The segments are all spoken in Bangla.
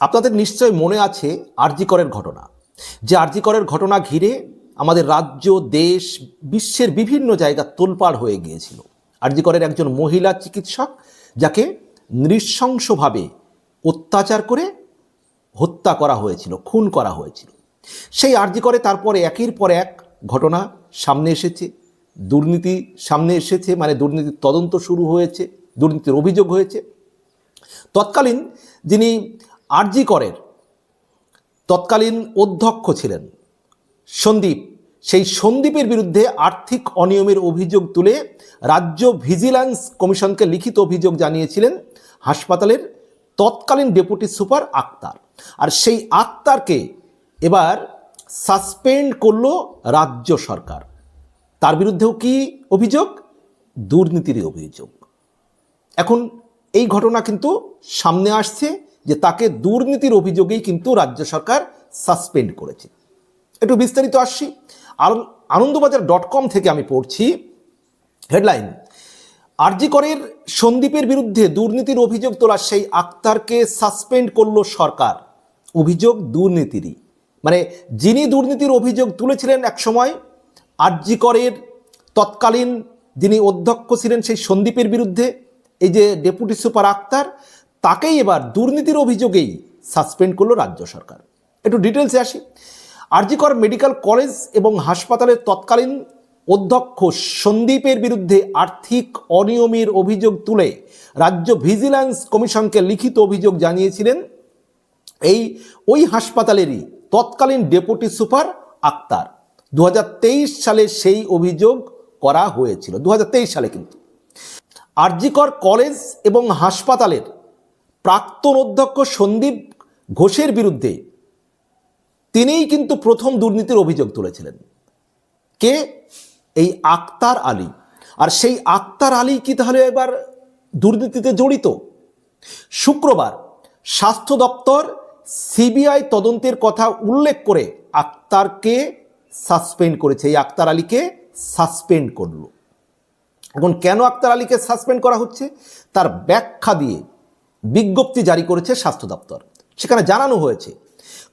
আপনাদের নিশ্চয় মনে আছে আরজিকরের ঘটনা। যে আরজিকরের ঘটনা ঘিরে আমাদের রাজ্য, দেশ, বিশ্বের বিভিন্ন জায়গা তোলপাড় হয়ে গিয়েছিল। আরজিকরের একজন মহিলা চিকিৎসক যাকে নৃশংসভাবে অত্যাচার করে হত্যা করা হয়েছিল, খুন করা হয়েছিল। সেই আর্জি করে তারপরে একের পর এক ঘটনা সামনে এসেছে, দুর্নীতি সামনে এসেছে মানে দুর্নীতির তদন্ত শুরু হয়েছে, দুর্নীতির অভিযোগ হয়েছে। তৎকালীন যিনি আরজি করের তৎকালীন অধ্যক্ষ ছিলেন। সন্দীপ, সেই সন্দীপের বিরুদ্ধে আর্থিক অনিয়মের অভিযোগ তুলে রাজ্য ভিজিল্যান্স কমিশনকে লিখিত অভিযোগ জানিয়েছিলেন হাসপাতালের তৎকালীন ডেপুটি সুপার আক্তার। আর সেই আক্তারকে এবার সাসপেন্ড করল রাজ্য সরকার। তার বিরুদ্ধেও কি অভিযোগ? দুর্নীতির অভিযোগ। এখন এই ঘটনা কিন্তু সামনে আসছে। যে তাকে দুর্নীতির অভিযোগেই কিন্তু রাজ্য সরকার সাসপেন্ড করেছে। একটু বিস্তারিত আসছি। আনন্দবাজার ডট কম থেকে আমি পড়ছি। হেডলাইন আরজি করের সন্দীপের বিরুদ্ধে দুর্নীতির অভিযোগ তোলা সেই আক্তারকে সাসপেন্ড করল সরকার। অভিযোগ দুর্নীতিরই। মানে যিনি দুর্নীতির অভিযোগ তুলেছিলেন একসময়, আরজি করের তৎকালীন যিনি অধ্যক্ষ ছিলেন সেই সন্দীপের বিরুদ্ধে, এই যে ডেপুটি সুপার আক্তার তাকেই এবার দুর্নীতির অভিযোগেই সাসপেন্ড করল রাজ্য সরকার। একটু ডিটেলসে আসি। আরজিকর মেডিকেল কলেজ এবং হাসপাতালের তৎকালীন অধ্যক্ষ সন্দীপের বিরুদ্ধে আর্থিক অনিয়মের অভিযোগ তুলে রাজ্য ভিজিল্যান্স কমিশনকে লিখিত অভিযোগ জানিয়েছিলেন। এই ওই হাসপাতালেরই তৎকালীন ডেপুটি সুপার আক্তার। দু হাজার তেইশ সালে সেই অভিযোগ করা হয়েছিল। দু হাজার তেইশ সালে কিন্তু। আরজিকর কলেজ এবং হাসপাতালের প্রাক্তন অধ্যক্ষ সন্দীপ ঘোষের বিরুদ্ধে তিনিই কিন্তু প্রথম দুর্নীতির অভিযোগ তুলেছিলেন। কে? এই আক্তার আলী। আর সেই আক্তার আলী কি তাহলে এবার দুর্নীতিতে জড়িত? শুক্রবার স্বাস্থ্য দপ্তর সিবিআই তদন্তের কথা উল্লেখ করে আক্তারকে সাসপেন্ড করেছে। এই আক্তার আলীকে সাসপেন্ড করল। এখন কেন আক্তার আলীকে সাসপেন্ড করা হচ্ছে? তার ব্যাখ্যা দিয়ে বিজ্ঞপ্তি জারি করেছে স্বাস্থ্য দপ্তর। সেখানে জানানো হয়েছে,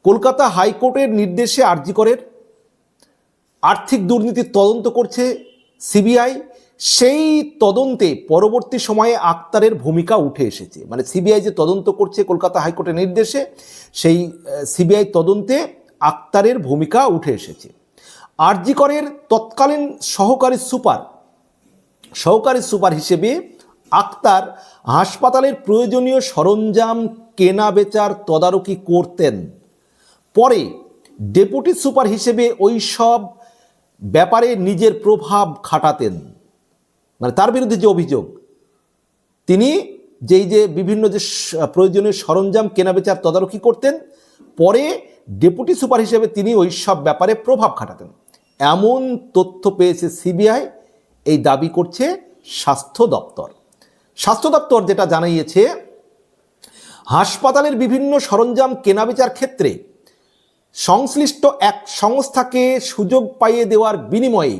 কলকাতা হাইকোর্টের নির্দেশে আরজিকরের আর্থিক দুর্নীতির তদন্ত করছে সিবিআই। সেই তদন্তে পরবর্তী সময়ে আক্তারের ভূমিকা উঠে এসেছে। মানে সিবিআই যে তদন্ত করছে কলকাতা হাইকোর্টের নির্দেশে, সেই সিবিআই তদন্তে আক্তারের ভূমিকা উঠে এসেছে। আরজিকরের তৎকালীন সহকারী সুপার সহকারী সুপার হিসেবে আক্তার হাসপাতালের প্রয়োজনীয় সরঞ্জাম কেনা বেচার তদারকি করতেন। পরে ডেপুটি সুপার হিসেবে ওই সব ব্যাপারে নিজের প্রভাব খাটাতেন। মানে তার বিরুদ্ধে যে অভিযোগ, তিনি যেই যে বিভিন্ন যে প্রয়োজনীয় সরঞ্জাম কেনাবেচার তদারকি করতেন, পরে ডেপুটি সুপার হিসেবে তিনি ওই সব ব্যাপারে প্রভাব খাটাতেন। এমন তথ্য পেয়েছে সিবিআই, এই দাবি করছে স্বাস্থ্য দপ্তর। স্বাস্থ্য দপ্তর যেটা জানিয়েছে, হাসপাতালের বিভিন্ন সরঞ্জাম কেনাবেচার ক্ষেত্রে সংশ্লিষ্ট এক সংস্থাকে সুযোগ পাইয়ে দেওয়ার বিনিময়ে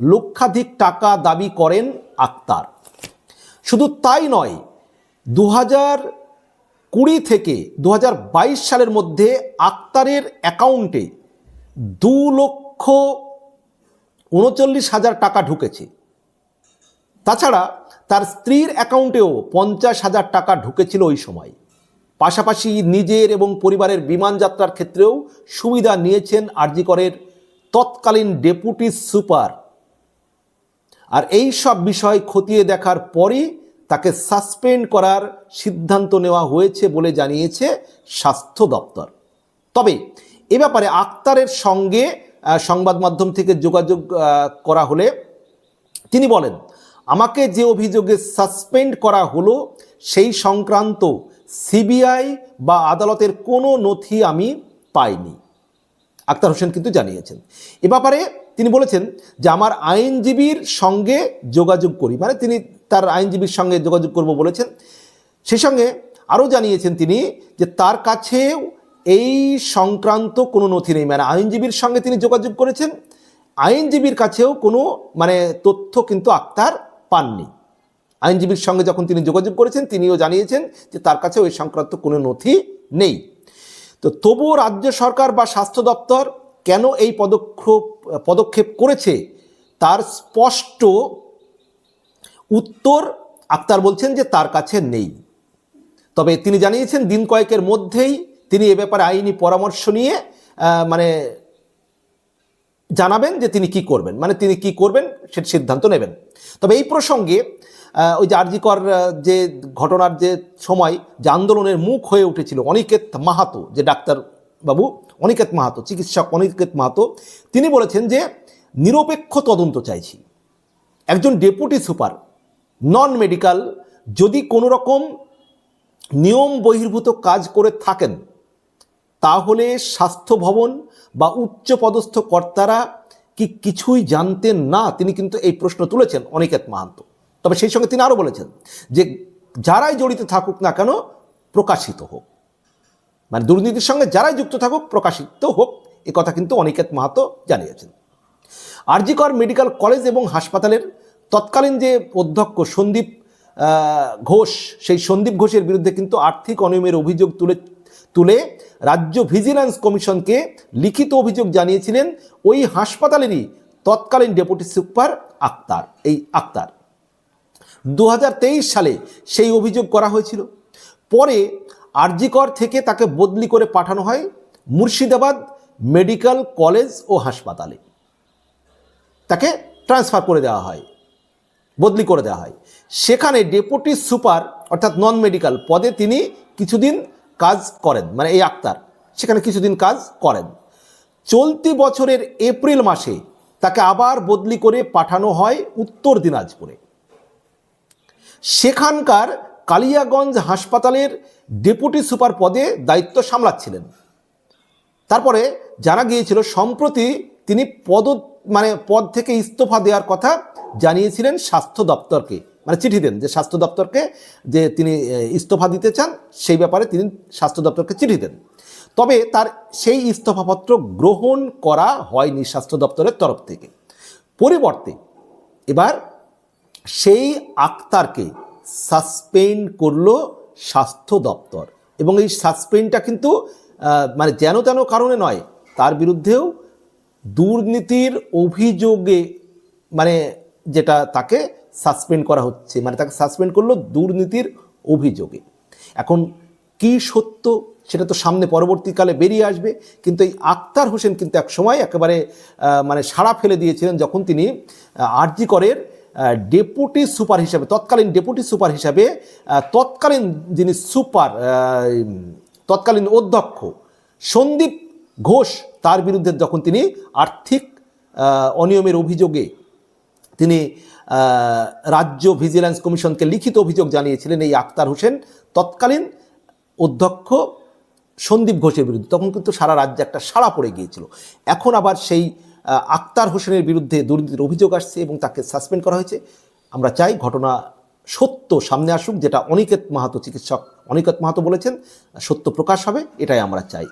লক্ষাধিক টাকা দাবি করেন আক্তার। শুধু তাই নয় দু কুড়ি থেকে দু হাজার বাইশ সালের মধ্যে আক্তারের অ্যাকাউন্টে দু লক্ষ উনচল্লিশ হাজার টাকা ঢুকেছে। তাছাড়া তার স্ত্রীর অ্যাকাউন্টেও পঞ্চাশ হাজার টাকা ঢুকেছিল ওই সময়। পাশাপাশি নিজের এবং পরিবারের বিমান যাত্রার ক্ষেত্রেও সুবিধা নিয়েছেন আরজিকরের তৎকালীন ডেপুটি সুপার। আর এই সব বিষয় খতিয়ে দেখার পরই তাকে সাসপেন্ড করার সিদ্ধান্ত নেওয়া হয়েছে বলে জানিয়েছে স্বাস্থ্য দপ্তর। তবে এ ব্যাপারে আক্তারের সঙ্গে সংবাদ মাধ্যম থেকে যোগাযোগ করা হলে তিনি বলেন আমাকে যে অভিযোগে সাসপেন্ড করা হলো, সেই সংক্রান্ত সিবিআই বা আদালতের কোনো নথি আমি পাইনি। আক্তার হোসেন কিন্তু জানিয়েছেন। এ ব্যাপারে তিনি বলেছেন যে আমার আইনজীবীর সঙ্গে যোগাযোগ করি মানে তিনি তার আইনজীবীর সঙ্গে যোগাযোগ করব বলেছেন। সেই সঙ্গে আরও জানিয়েছেন তিনি যে তার কাছেও এই সংক্রান্ত কোনো নথি নেই মানে আইনজীবীর সঙ্গে তিনি যোগাযোগ করেছেন। আইনজীবীর কাছেও কোনো মানে তথ্য কিন্তু আক্তার পাননি। আইনজীবীর সঙ্গে যখন তিনি যোগাযোগ করেছেন, তিনিও জানিয়েছেন যে তার কাছে ওই সংক্রান্ত কোনো নথি নেই। তো তবুও রাজ্য সরকার বা স্বাস্থ্য দপ্তর কেন এই পদক্ষেপ পদক্ষেপ করেছে? তার স্পষ্ট উত্তর আক্তার বলছেন যে তার কাছে নেই। তবে তিনি জানিয়েছেন দিন কয়েকের মধ্যেই তিনি এ ব্যাপারে আইনি পরামর্শ নিয়ে মানে জানাবেন যে তিনি কি করবেন। মানে তিনি কি করবেন সেটা সিদ্ধান্ত নেবেন। তবে এই প্রসঙ্গে ওই যে আরজিকর যে ঘটনার যে সময়, যে আন্দোলনের মুখ হয়ে উঠেছিল, অনিকেত মাহাতো, যে ডাক্তার বাবু, অনিকেত মাহাতো, চিকিৎসক অনিকেত মাহাতো, তিনি বলেছেন যে, নিরপেক্ষ তদন্ত চাইছি। একজন ডেপুটি সুপার, নন মেডিকেল যদি কোনো রকম নিয়ম বহির্ভূত কাজ করে থাকেন তাহলে স্বাস্থ্য ভবন বা উচ্চ পদস্থ কর্তারা কি কিছুই জানতেন না? তিনি কিন্তু এই প্রশ্ন তুলেছেন অনিকেত মাহান্ত তবে সেই সঙ্গে তিনি আরও বলেছেন যে, যারাই জড়িত থাকুক না কেন প্রকাশিত হোক। মানে দুর্নীতির সঙ্গে যারাই যুক্ত থাকুক, প্রকাশিত হোক, এ কথা কিন্তু অনিকেত মাহাতো জানিয়েছেন। আরজিকর মেডিকেল কলেজ এবং হাসপাতালের তৎকালীন যে অধ্যক্ষ সন্দীপ ঘোষ, সেই সন্দীপ ঘোষের বিরুদ্ধে কিন্তু আর্থিক অনিয়মের অভিযোগ তুলে তুলে রাজ্য ভিজিল্যান্স কমিশনকে লিখিত অভিযোগ জানিয়েছিলেন ওই হাসপাতালেরই তৎকালীন ডেপুটি সুপার আক্তার, এই আক্তার। দু সালে সেই অভিযোগ করা হয়েছিল। পরে আরজিকর থেকে তাকে বদলি করে পাঠানো হয় মুর্শিদাবাদ মেডিকেল কলেজ ও হাসপাতালে। তাকে ট্রান্সফার করে দেওয়া হয়, বদলি করে দেওয়া হয়। সেখানে ডেপুটি সুপার, অর্থাৎ নন মেডিকেল পদে তিনি কিছুদিন কাজ করেন মানে এই আক্তার, সেখানে কিছুদিন কাজ করেন। চলতি বছরের এপ্রিল মাসে তাকে আবার বদলি করে পাঠানো হয় উত্তর দিনাজপুরে। সেখানকার কালিয়াগঞ্জ হাসপাতালের ডেপুটি সুপার পদে দায়িত্ব সামলাচ্ছিলেন। তারপরে জানা গিয়েছিল, সম্প্রতি তিনি পদ মানে পদ থেকে ইস্তফা দেওয়ার কথা জানিয়েছিলেন স্বাস্থ্য দপ্তরকে। মানে চিঠি দেন যে স্বাস্থ্য দপ্তরকে যে তিনি ইস্তফা দিতে চান, সেই ব্যাপারে তিনি স্বাস্থ্য দপ্তরকে চিঠি দেন। তবে তার সেই ইস্তফাপত্র গ্রহণ করা হয়নি স্বাস্থ্য দপ্তরের তরফ থেকে। পরিবর্তে এবার সেই আক্তারকে সাসপেন্ড করল স্বাস্থ্য দপ্তর। এবং এই সাসপেন্ডটা কিন্তু মানে যেন তেন কারণে নয়, তার বিরুদ্ধেও দুর্নীতির অভিযোগে মানে যেটা তাকে সাসপেন্ড করা হচ্ছে। মানে তাকে সাসপেন্ড করল দুর্নীতির অভিযোগে। এখন কি সত্য সেটা তো সামনে পরবর্তীকালে বেরিয়ে আসবে। কিন্তু এই আক্তার হোসেন কিন্তু এক সময় একেবারে মানে সাড়া ফেলে দিয়েছিলেন যখন তিনি আরজি করের ডেপুটি সুপার হিসাবে, তৎকালীন ডেপুটি সুপার হিসাবে তৎকালীন যিনি সুপার তৎকালীন অধ্যক্ষ সন্দীপ ঘোষ, তার বিরুদ্ধে যখন তিনি আর্থিক অনিয়মের অভিযোগে তিনি রাজ্য ভিজিল্যান্স কমিশনকে লিখিত অভিযোগ জানিয়েছিলেন এই আক্তার হোসেন। তৎকালীন অধ্যক্ষ সন্দীপ ঘোষের বিরুদ্ধে। তখন কিন্তু সারা রাজ্যে একটা সাড়া পড়ে গিয়েছিল। এখন আবার সেই আক্তার হোসেনের বিরুদ্ধে দুর্নীতির অভিযোগ আসছে এবং তাকে সাসপেন্ড করা হয়েছে। আমরা চাই ঘটনা সত্য সামনে আসুক, যেটা অনিকেত মাহাতো চিকিৎসক অনিকেত মাহাতো বলেছেন, সত্য প্রকাশ হবে, এটাই আমরা চাই।